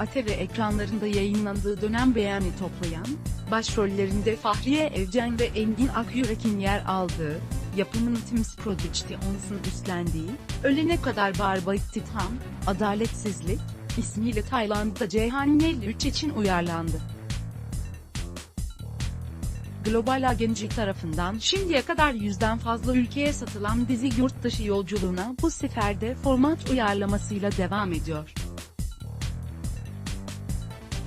ATV ekranlarında yayınlandığı dönem beğeni toplayan, başrollerinde Fahriye Evcen ve Engin Akyürek'in yer aldığı, yapımın Tims Productions'un üstlendiği, Ölene Kadar Barba İktidam, Adaletsizlik, ismiyle Tayland'da Ceyhan 53 için uyarlandı. Global Agency tarafından şimdiye kadar yüzden fazla ülkeye satılan dizi yurt dışı yolculuğuna bu sefer de format uyarlamasıyla devam ediyor.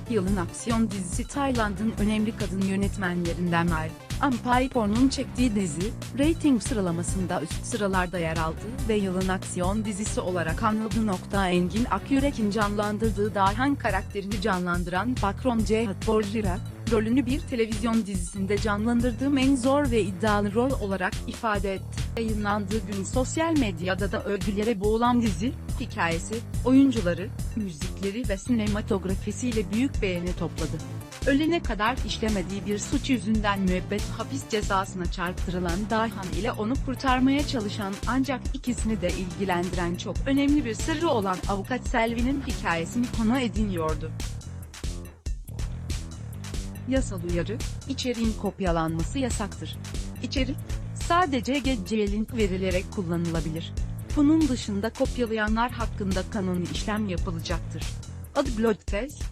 Yılın aksiyon dizisi Tayland'ın önemli kadın yönetmenlerinden Mer, Ampaiporn'un çektiği dizi, rating sıralamasında üst sıralarda yer aldı ve yılın aksiyon dizisi olarak anıldı. Nokta Engin Akyürek'in canlandırdığı Dahan karakterini canlandıran Bakrom Cihat Borjira, rolünü bir televizyon dizisinde canlandırdığım en zor ve iddialı rol olarak ifade etti. Yayınlandığı gün sosyal medyada da övgülere boğulan dizi, hikayesi, oyuncuları, müzikleri ve sinematografisiyle büyük beğeni topladı. Ölene kadar işlemediği bir suç yüzünden müebbet hapis cezasına çarptırılan Dahan ile onu kurtarmaya çalışan ancak ikisini de ilgilendiren çok önemli bir sırrı olan avukat Selvi'nin hikayesini konu ediniyordu. Yasal uyarı, içeriğin kopyalanması yasaktır. İçerik, sadece gece link verilerek kullanılabilir. Bunun dışında kopyalayanlar hakkında kanuni işlem yapılacaktır. Adı Blood Test,